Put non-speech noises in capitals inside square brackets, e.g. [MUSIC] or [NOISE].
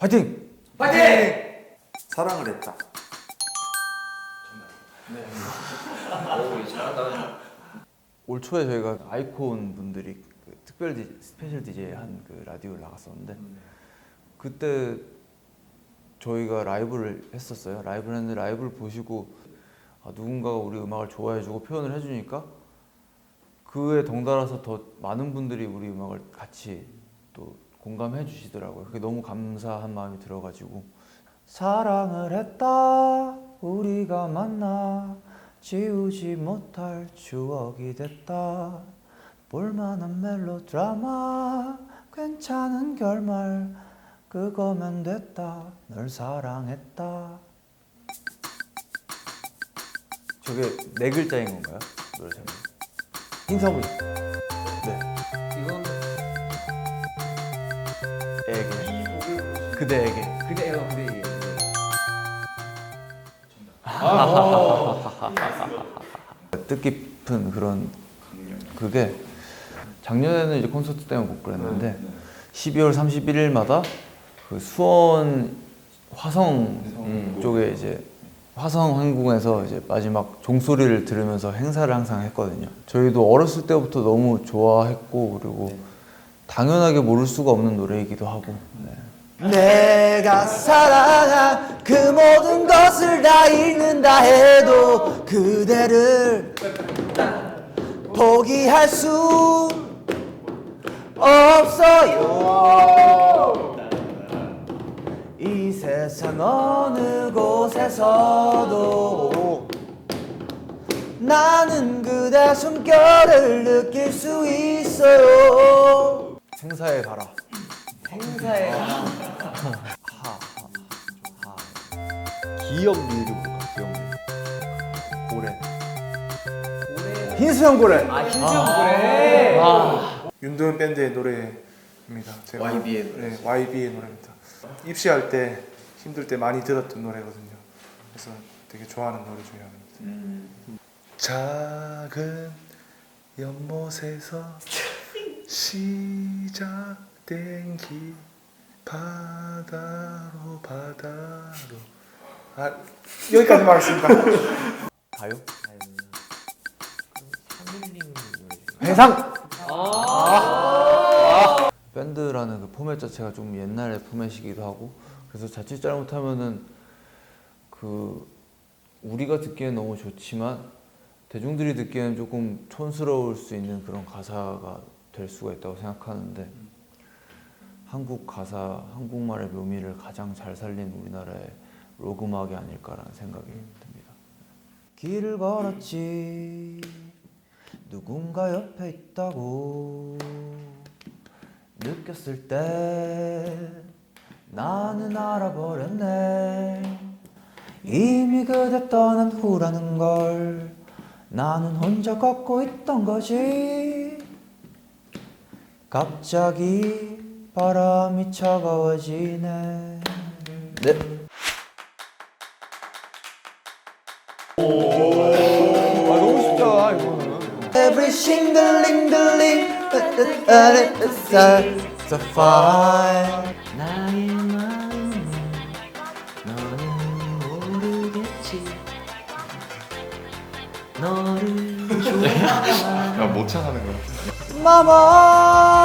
화이팅! 사랑을 했다. 올 초에 저희가 아이콘 분들이 그 특별 디, 스페셜 DJ 한 그 라디오를 나갔었는데 그때 저희가 라이브를 했었어요. 라이브를 했는데 라이브를 보시고 아, 누군가가 우리 음악을 좋아해주고 표현을 해주니까 그에 덩달아서 더 많은 분들이 우리 음악을 같이 또 공감해 주시더라고요. 그게 너무 감사한 마음이 들어가지고. 사랑을 했다 우리가 만나 지우지 못할 추억이 됐다. 볼만한 멜로드라마 괜찮은 결말 그거면 됐다. 널 사랑했다. 저게 네 글자인 건가요? 노래 제목 힌트하 그대에게 그대가 그대에게. 뜻깊은 그런 그게 작년에는 이제 콘서트 때문에 못 그랬는데 12월 31일마다 그 수원 화성 쪽에 이제 화성 항공에서 이제 마지막 종소리를 들으면서 행사를 항상 했거든요. 저희도 어렸을 때부터 너무 좋아했고 그리고 당연하게 모를 수가 없는 노래이기도 하고. 내가 사랑한 그 모든 것을 다 잃는다 해도 그대를 포기할 수 없어요. 이 세상 어느 곳에서도 나는 그대 숨결을 느낄 수 있어요. 생사에 가라. 행사에 기억 리를 볼까? 기억 리. 고래. 흰수염 고래. 아 흰수염 그래. 윤도현 밴드의 노래입니다. 제가 YB의 노래. 네, YB의 노래입니다. 입시할 때 힘들 때 많이 들었던 노래거든요. 그래서 되게 좋아하는 노래 중에 하나입니다. 작은 연못에서 시작 된길 바다로 바다로 아 여기까지만 하겠습니다. [LAUGHS] 가요? 회상. 아. 밴드라는 그 포맷 자체가 좀 옛날의 포맷이기도 하고 그래서 자칫 잘못하면은 그 우리가 듣기엔 너무 좋지만 대중들이 듣기에는 조금 촌스러울 수 있는 그런 가사가 될 수가 있다고 생각하는데 한국 가사, 한국말의 묘미를 가장 잘 살린 우리나라의 록 음악이 아닐까라는 생각이 듭니다. 길을 걸었지. 누군가 옆에 있다고 느꼈을 때 나는 알아버렸네. 이미 그대 떠난 후라는 걸 나는 혼자 걷고 있던 거지. 갑자기 바람이 차가워지네 네. 아 너무 쉽다 이거는 Every single ling the ling It's a fine 나의 마음은 너는 모르겠지 너를 좋아하는 야 모창하는 거 같아. 마마